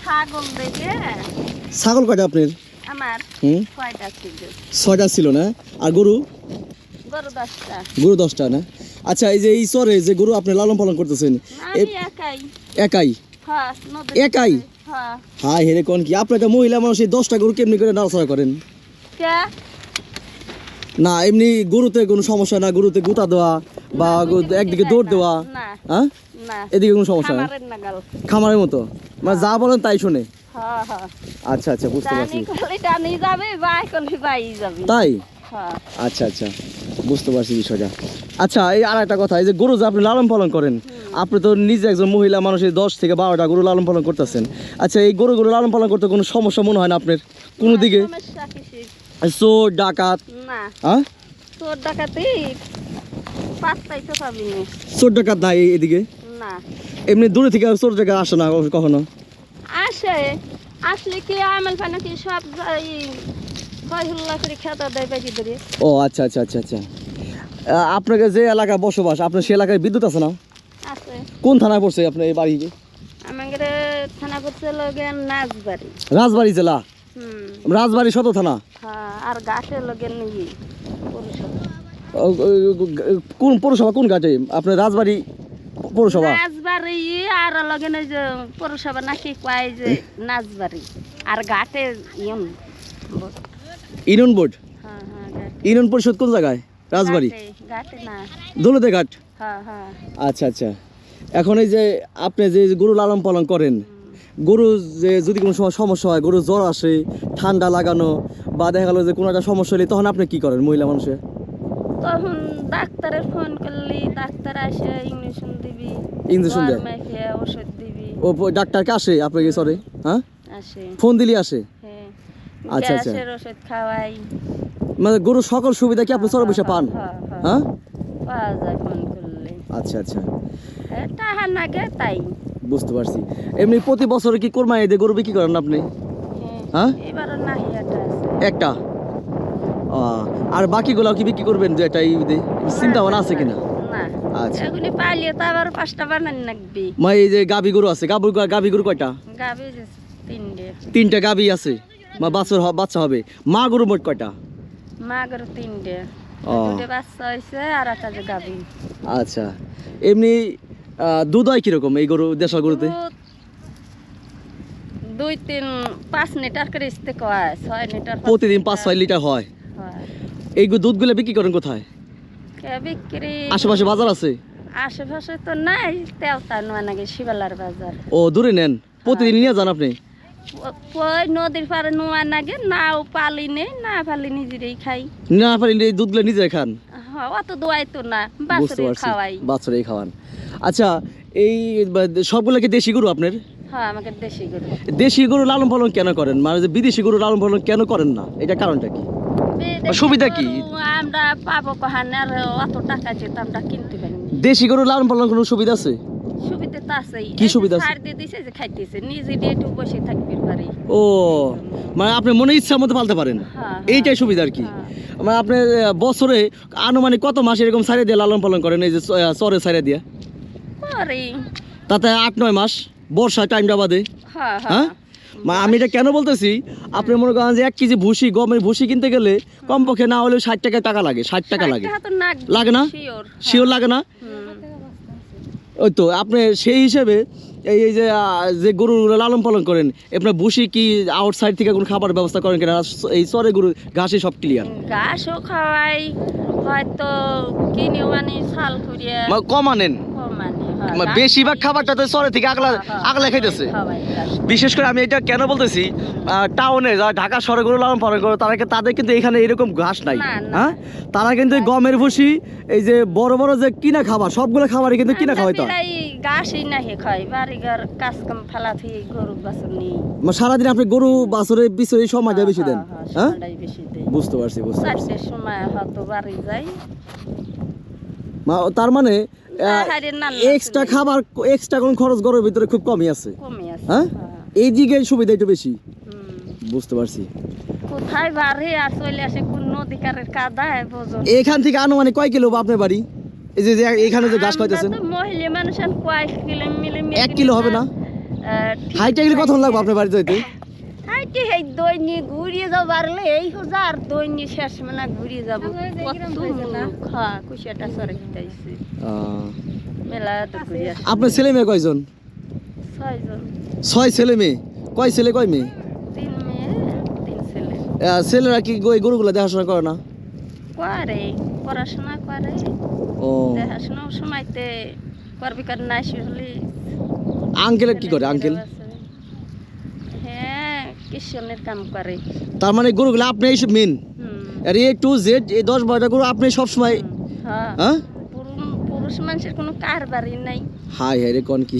ছাগল দেখে ছাগল কয়টা আপনার? আমার হুম? ছিল। ছয়টা ছিল না? আর গরু? গরু দশটা। গরু দশটা না? আচ্ছা এই যে এই চরে যে গরু আপনি লালন পালন করতেছেন একাই। একাই? হ্যাঁ একাই? হ্যাঁ। হেরে কোন কি? আপনি একটা মহিলা মানুষ এই দশটা গরু কেমনি করে নাড়াচাড়া করেন? না এমনি গরুতে কোনো সমস্যা না গরুতে গুতা দেওয়া বা একদিকে দৌড় দেওয়া হ্যাঁ? এদিকে কোনো সমস্যা না খামারের মতো? মানে যা বলেন তাই শুনে? হ্যাঁ হ্যাঁ। আচ্ছা আচ্ছা বুঝতে পারছি। তাই? হ্যাঁ। আচ্ছা আচ্ছা বুঝতে পারছি বিষয়টা। আচ্ছা এই আর একটা কথা এই যে গরু যে আপনি লালন পালন করেন আপনি তো নিজে একজন মহিলা মানুষ এই দশ থেকে বারোটা গরু লালন পালন করতেছেন। আচ্ছা এই গরুগুলো লালন পালন করতে কোনো সমস্যা মনে হয় না আপনার? কোনো দিকে? চোর ডাকাত? হ্যাঁ ডাকাতি? না। চোর ডাকাত নাই এদিকে? না। এমনি দূরে থেকে চোর ডাকাত আসে না কখনো? আসে। আসলে কি আমল ফানা কি সব হয় করে খেতা দেয় ধরে ও আচ্ছা আচ্ছা আচ্ছা আচ্ছা। আপনাকে যে এলাকায় বসবাস আপনার সে এলাকায় বিদ্যুৎ আছে না? আছে। কোন থানায় পড়ছে আপনার এই বাড়ি? আমাদের থানা করছে লগে নাচবাড়ি রাজবাড়ি জেলা? হুম। রাজবাড়ি সদর থানা? হ্যাঁ আর গাছে লগে নিয়ে কোন পৌরসভা কোন ঘাটে আপনার রাজবাড়ি পৌরসভা? নাচবাড়ি আর লগে যে পৌরসভা নাকি কয় যে নাচবাড়ি। আর ঘাটে ইয়ন ইউনিয়ন বোর্ড? হ্যাঁ হ্যাঁ। ইউনিয়ন পরিষদ কোন জায়গায়? রাজবাড়ি? না। দৌলতে ঘাট? হ্যাঁ হ্যাঁ। আচ্ছা আচ্ছা। এখন এই যে আপনি যে গরু লালন পালন করেন গরু যে যদি কোনো সময় সমস্যা হয় গরু জ্বর আসে ঠান্ডা লাগানো বা দেখা গেলো যে কোনো একটা সমস্যা হলে তখন আপনি কি করেন মহিলা মানুষে তখন ডাক্তারের ফোন করলি ডাক্তার আসে ইঞ্জেকশন দিবি Injection দেয়? মেখে ওষুধ দিবি। ও প- ডাক্তারকে আসে আপনাকে সরে হ্যাঁ? আসে। ফোন দিলি আসে? হ্যাঁ। আচ্ছা, আচ্ছা। ওষুধ খাওয়াই। মানে গরুর সকল সুবিধা কি আপনি সরে বসে পান? হ্যাঁ হ্যাঁ। হ্যাঁ? পাওয়া যায় ফোন করলে। আচ্ছা আচ্ছা। এটা নাগে তাই। বুঝতে পারছি। এমনি প্রতি বছরে কি কোরমা ঈদে গরু বিক্রি করেন আপনি? হ্যাঁ? এবারও নাহিয়াটা আছে। একটা? ও, আর বাকিগুলো কি বিক্রি করবেন যে একটা ঈদে চিন্তা ভাবনা আছে কিনা? আচ্ছা। এগুলি পালিয়ে তো আবার পাঁচটা বানান লাগবি। মা এই যে গাবি গরু আছে গাবি গরু কয়টা? গাবি তিনটে। তিনটা গাবি আছে। মা বাছর বাচ্চা হবে। মা গরু মোট কয়টা? মাগর তিনটে। দুটো বাচ্চা আর একটা যে গাবি আচ্ছা। এমনি দুধ হয় কীরকম এই গরু দেশাল গরুতে? দুই তিন পাঁচ লিটার করে ইস্তে কয় ছয় লিটার প্রতিদিন পাঁচ ছয় লিটার হয়। এই দুধগুলো বিক্রি করেন কোথায়? বিক্রি? আশেপাশে বাজার আছে? আশেপাশে তো নাই তেলতা নয় নাকি শিবালার বাজার। ও দূরে নেন। প্রতিদিন নিয়ে যান আপনি? ওই নদীর পাড়ে নোয়া নাগে নাও পালি নেই না পালি নিজেরই খাই। না পারিলে এই দুধগুলো নিজে খান? হ্যাঁ, অত দোয়াই তো না খাওয়াই। খাওয়ান। আচ্ছা এই সবগুলো কি দেশি গরু আপনার? হ্যাঁ আমাকে দেশি গরু। দেশি গরু লালন পালন কেন করেন? মানে বিদেশি গরু লালন পালন কেন করেন না? এটা কারণটা কি? সুবিধা কি? আমরা পাবো কহানে আর অত টাকা যেত আমরা কিনতে পারিনি দেশি গরু লালন পালন কোনো সুবিধা আছে? সুবিধা তো আছেই। কি সুবিধা আছে? সার দিয়ে দিছে যে খাইতেছে নিজে দিয়ে একটু বসে থাকতে পারি ও মানে আপনি মনে ইচ্ছা মতো পালতে পারেন? হ্যাঁ এইটাই সুবিধা আর কি। হ্যাঁ। মানে আপনি বছরে আনুমানিক কত মাস এরকম সাইড়ে দিয়ে লালন পালন করেন? এই যে চরে সাইড়ে দিয়ে? তাতে আট নয় মাস? বর্ষা টাইমটা বাদে? হ্যাঁ হ্যাঁ। হ্যাঁ? আমি এটা কেন বলতেছি? আপনি মনে করেন যে এক কেজি ভুসি গমের ভুসি কিনতে গেলে কমপক্ষে না হলেও ষাট টাকা টাকা লাগে ষাট টাকা লাগে। লাগে না? শিওর। লাগে না? ওই তো আপনি সেই হিসেবে এই যে যে গরু লালন পালন করেন আপনার ভুসি কি আউটসাইড থেকে কোনো খাবার ব্যবস্থা করেন কিনা? এই চরে গরু ঘাসে সব ক্লিয়ার ঘাসও খাওয়াই হয়তো কিনেও আনি শাল করিয়া কম আনেন। কমানি হ্যাঁ, ঘাস বেশিরভাগ খাবারটা তো চরে থেকে আগলা হ্যাঁ, হ্যাঁ, আগলা খাইতেছে। বিশেষ করে আমি এটা কেন বলতেছি টাউনে যারা ঢাকা শহরে গরু লালন পালন করে তারা তাদের কিন্তু এখানে এরকম ঘাস নাই। হ্যাঁ? তারা কিন্তু গমের ভুসি এই যে বড় বড় যে কিনা খাবার সবগুলো খাবারই কিন্তু কিনা আমরা খাওয়াই ঘাসই নাহি খাই বাড়ি ঘর কাজ কাম ফালা থেকে গরু বাছুর নিই। মানে সারাদিন আপনি গরু বাছরে পিছনে সময়টা বেশি দেন? হ্যাঁ, হ্যাঁ, হ্যাঁ? সময়টাই বেশি দেই বুঝতে পারছি বুঝতে পারছি। চারটের সময় হয়তো বাড়ি যাই। মা- তার মানে না, না, এক্সট্রা খাবার এক্সট্রা কোন খরচ গরুর ভিতরে খুব কমই আছে। কমে আছে হ্যাঁ? হ্যাঁ। এই দিকে সুবিধা একটু বেশি। বুঝতে পারছি। কোথায় বাড়ি আর চলে আসে কোন নদীকারের কাদায় বোঝন এখান থেকে আনুমানিক কয় কিলো আপনার বাড়ি? এই যে এখানে যে ঘাস খাইতেছেন মহিলা মানুষ কিলো মিলে এক কিলো হবে না? হাইটা গেলে কতক্ষণ লাগবে আপনার বাড়িতে হইতে হাইটে এই দৈনিক ঘুরিয়ে যাও পারলে এই হোজা আর দৈনিক শেষ মানে ঘুরিয়ে যাব। কত হ্যাঁ কুশিয়াটা সরে মেলা তো ঘুরে আপনার ছেলে মেয়ে কয়জন? ছয়জন। ছয় ছেলে মেয়ে? কয় ছেলে কয় মেয়ে? তিন মেয়ে তিন ছেলে। ছেলেরা কি গরুগুলো দেখাশোনা করে না? করে পড়াশোনা করে। ও। দেখাশোনাও সময়তে করবি কার নাই হলে আঙ্কেলের কি করে আঙ্কেল? হ্যাঁ কিষণের কাম করে। তার মানে গরুগুলো আপনি এইসব মেন? আর এ টু জেড এই দশ বারোটা গরু আপনি সবসময় হ্যাঁ। হ্যাঁ? পুরুষ পুরুষ মানুষের কোনো কারবারই নাই। হাই হাই রে কোন কি?